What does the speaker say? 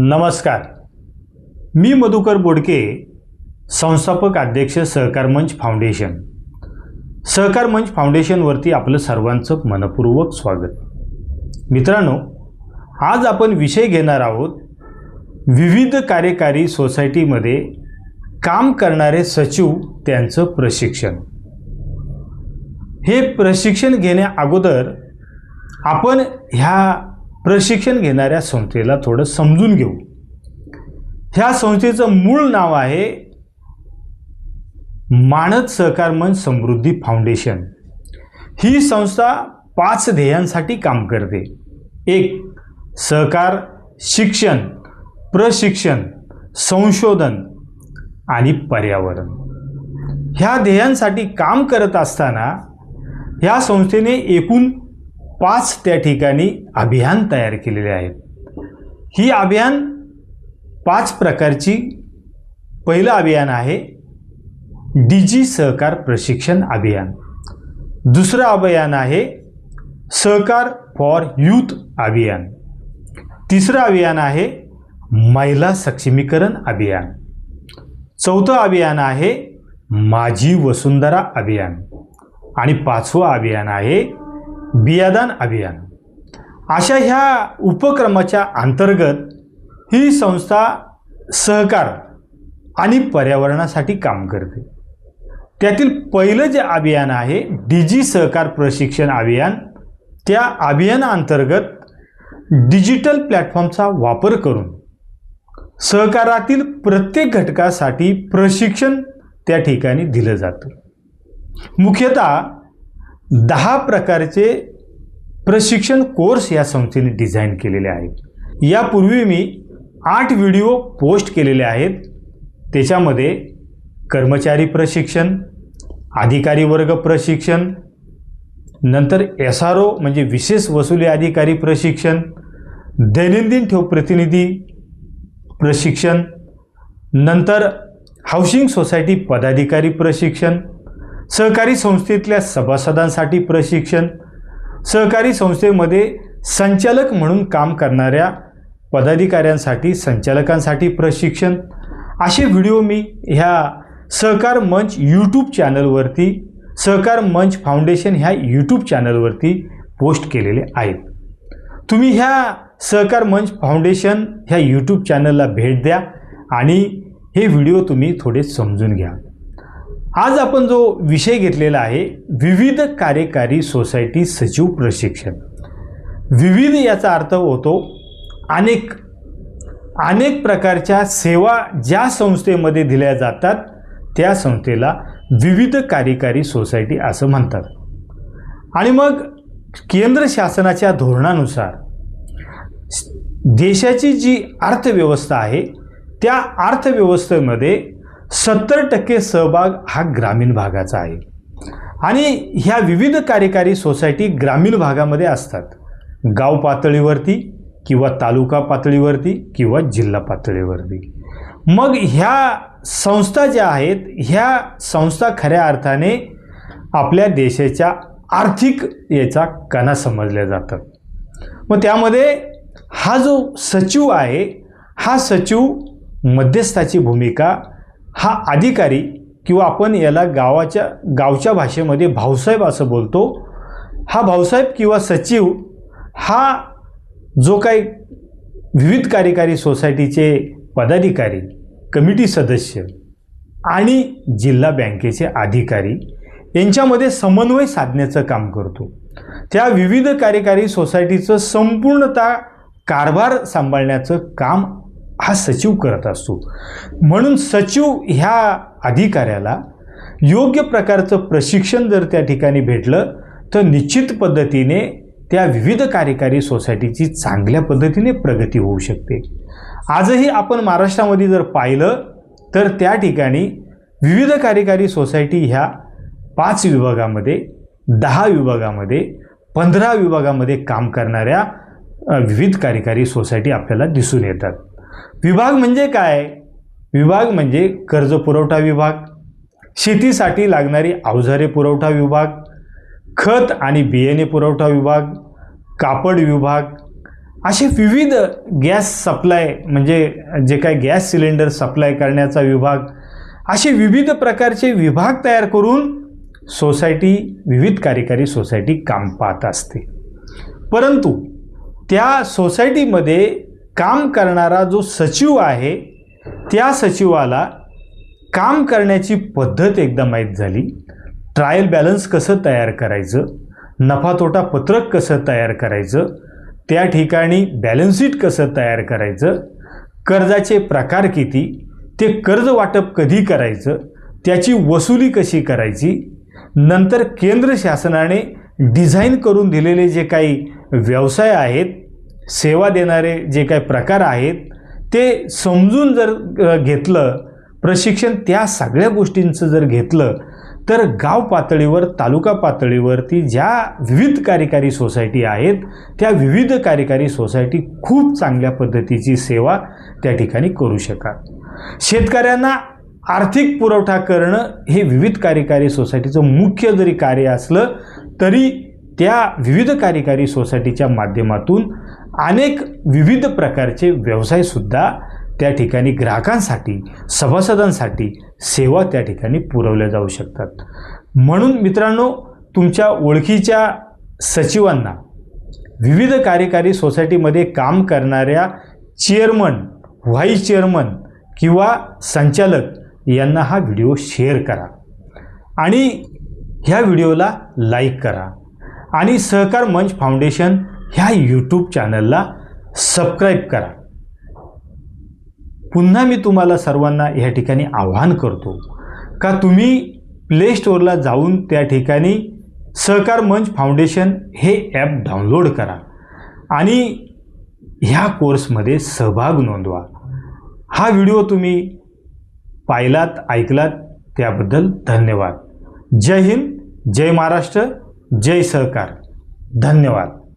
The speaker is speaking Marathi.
नमस्कार. मी मधुकर बोडके संस्थापक अध्यक्ष सहकार मंच फाउंडेशन. सहकार मंच फाउंडेशनवरती आपलं सर्वांचं मनपूर्वक स्वागत. मित्रांनो आज आपण विषय घेणार आहोत विविध कार्यकारी सोसायटीमध्ये काम करणारे सचिव त्यांचं प्रशिक्षण. हे प्रशिक्षण घेण्या अगोदर आपण ह्या प्रशिक्षण घेणाऱ्या संस्थेला थोडं समजून घेऊ. ह्या संस्थेचं मूळ नाव आहे मानद सहकार मन समृद्धी फाउंडेशन. ही संस्था पाच ध्येयांसाठी काम करते. एक सहकार शिक्षण प्रशिक्षण संशोधन आणि पर्यावरण. ह्या ध्येयांसाठी काम करत असताना ह्या संस्थेने एकूण पाच त्या ठिकाणी अभियान तयार केलेले आहेत. ही अभियान पाच प्रकारची पहिलं अभियान आहे डीजी सहकार प्रशिक्षण अभियान. दुसरं अभियान आहे सहकार फॉर यूथ अभियान. तिसरं अभियान आहे महिला सक्षमीकरण अभियान. चौथं अभियान आहे माझी वसुंधरा अभियान. आणि पाचवं अभियान आहे बियादान अभियान. अशा ह्या उपक्रमाच्या अंतर्गत ही संस्था सहकार आणि पर्यावरणासाठी काम करते. त्यातील पहिलं जे अभियान आहे डिजी सहकार प्रशिक्षण अभियान त्या अभियानाअंतर्गत डिजिटल प्लॅटफॉर्मचा वापर करून सहकारातील प्रत्येक घटकासाठी प्रशिक्षण त्या ठिकाणी दिलं जातं. मुख्यतः दहा प्रकारचे प्रशिक्षण कोर्स या संस्थेने डिझाईन केलेले आहेत. यापूर्वी मी आठ व्हिडिओ पोस्ट केलेले आहेत. त्याच्यामध्ये कर्मचारी प्रशिक्षण अधिकारी वर्ग प्रशिक्षण नंतर एस आर ओ म्हणजे विशेष वसुली अधिकारी प्रशिक्षण दैनंदिन ठेव प्रतिनिधी प्रशिक्षण नंतर हाऊसिंग सोसायटी पदाधिकारी प्रशिक्षण सहकारी संस्थेतल्या सभासदांसाठी प्रशिक्षण सहकारी संस्थेमध्ये संचालक म्हणून काम करणाऱ्या पदाधिकाऱ्यांसाठी संचालकांसाठी प्रशिक्षण. असे व्हिडिओ मी ह्या सहकार मंच यूट्यूब चॅनलवरती सहकार मंच फाउंडेशन ह्या यूट्यूब चॅनलवरती पोस्ट केलेले आहेत. तुम्ही ह्या सहकार मंच फाउंडेशन ह्या यूट्यूब चॅनलला भेट द्या आणि हे व्हिडिओ तुम्ही थोडे समजून घ्या. आज आपण जो विषय घेतलेला आहे विविध कार्यकारी सोसायटी सचिव प्रशिक्षण. विविध याचा अर्थ होतो अनेक. अनेक प्रकारच्या सेवा ज्या संस्थेमध्ये दिल्या जातात त्या संस्थेला विविध कार्यकारी सोसायटी असं म्हणतात. आणि मग केंद्र शासनाच्या धोरणानुसार देशाची जी अर्थव्यवस्था आहे त्या अर्थव्यवस्थेमध्ये सत्तर टक्के सहभाग हा ग्रामीण भागाचा आहे. आणि ह्या विविध कार्यकारी सोसायटी ग्रामीण भागामध्ये असतात. गाव पातळीवरती किंवा तालुका पातळीवरती किंवा जिल्हा पातळीवरती. मग ह्या संस्था ज्या आहेत ह्या संस्था खऱ्या अर्थाने आपल्या देशाच्या आर्थिक याचा कणा समजल्या जातात. मग त्यामध्ये हा जो सचिव आहे हा सचिव मध्यस्थाची भूमिका हा अधिकारी किंवा आपण याला गावाच्या गावच्या भाषेमध्ये भाऊसाहेब असं बोलतो. हा भाऊसाहेब किंवा सचिव हा जो काही विविध कार्यकारी सोसायटीचे पदाधिकारी कमिटी सदस्य आणि जिल्हा बँकेचे अधिकारी यांच्यामध्ये समन्वय साधण्याचं काम करतो. त्या विविध कार्यकारी सोसायटीचं संपूर्णतः कारभार सांभाळण्याचं काम हा सचिव करत असतो. म्हणून सचिव ह्या अधिकाऱ्याला योग्य प्रकारचं प्रशिक्षण जर त्या ठिकाणी भेटलं तर निश्चित पद्धतीने त्या विविध कार्यकारी सोसायटीची चांगल्या पद्धतीने प्रगती होऊ शकते. आजही आपण महाराष्ट्रामध्ये जर पाहिलं तर त्या ठिकाणी विविध कार्यकारी सोसायटी ह्या पाच विभागामध्ये दहा विभागामध्ये पंधरा विभागामध्ये काम करणाऱ्या विविध कार्यकारी सोसायटी आपल्याला दिसून येतात. विभाग म्हणजे काय? विभाग म्हणजे कर्ज पुरवठा विभाग शेतीसाठी लागणारी अवजारे पुरवठा विभाग खत आणि बियाणे पुरवठा विभाग कापड विभाग असे विविध गॅस सप्लाय म्हणजे जे काय गॅस सिलेंडर सप्लाय करण्याचा विभाग असे विविध प्रकारचे विभाग तयार करून सोसायटी विविध कार्यकारी सोसायटी काम पाहत असते. परंतु त्या सोसायटीमध्ये काम करणारा जो सचिव आहे त्या सचिवाला काम करण्याची पद्धत एकदा माहीत झाली. ट्रायल बॅलन्स कसं तयार करायचं? नफा तोटा पत्रक कसं तयार करायचं? त्या ठिकाणी बॅलन्स शीट कसं तयार करायचं? कर्जाचे प्रकार किती? ते कर्ज वाटप कधी करायचं? त्याची वसुली कशी करायची? नंतर केंद्र शासनाने डिझाईन करून दिलेले जे काही व्यवसाय आहेत सेवा देणारे जे काही प्रकार आहेत ते समजून जर घेतलं प्रशिक्षण त्या सगळ्या गोष्टींचं जर घेतलं तर गाव पातळीवर तालुका पातळीवरती ज्या विविध कार्यकारी सोसायटी आहेत त्या विविध कार्यकारी सोसायटी खूप चांगल्या पद्धतीची सेवा त्या ठिकाणी करू शकाल. शेतकऱ्यांना आर्थिक पुरवठा करणं हे विविध कार्यकारी सोसायटीचं मुख्य जरी कार्य असलं तरी त्या विविध कार्यकारी सोसायटीच्या माध्यमातून अनेक विविध प्रकारचे व्यवसायसुद्धा त्या ठिकाणी ग्राहकांसाठी सभासदांसाठी सेवा त्या ठिकाणी पुरवल्या जाऊ शकतात. म्हणून मित्रांनो तुमच्या ओळखीच्या सचिवांना विविध कार्यकारी सोसायटीमध्ये काम करणाऱ्या चेअरमन व्हाईस चेअरमन किंवा संचालक यांना हा व्हिडिओ शेअर करा आणि ह्या व्हिडिओला लाईक करा. आणि सहकार मंच फाउंडेशन ह्या यूट्यूब चॅनलला सबस्क्राईब करा. पुन्हा मी तुम्हाला सर्वांना या ठिकाणी आव्हान करतो का तुम्ही प्ले स्टोअरला जाऊन त्या ठिकाणी सहकार मंच फाउंडेशन हे ॲप डाउनलोड करा आणि ह्या कोर्समध्ये सहभाग नोंदवा. हा व्हिडिओ तुम्ही पाहिलात ऐकलात त्याबद्दल धन्यवाद. जय हिंद जय महाराष्ट्र. जय सहकार. धन्यवाद.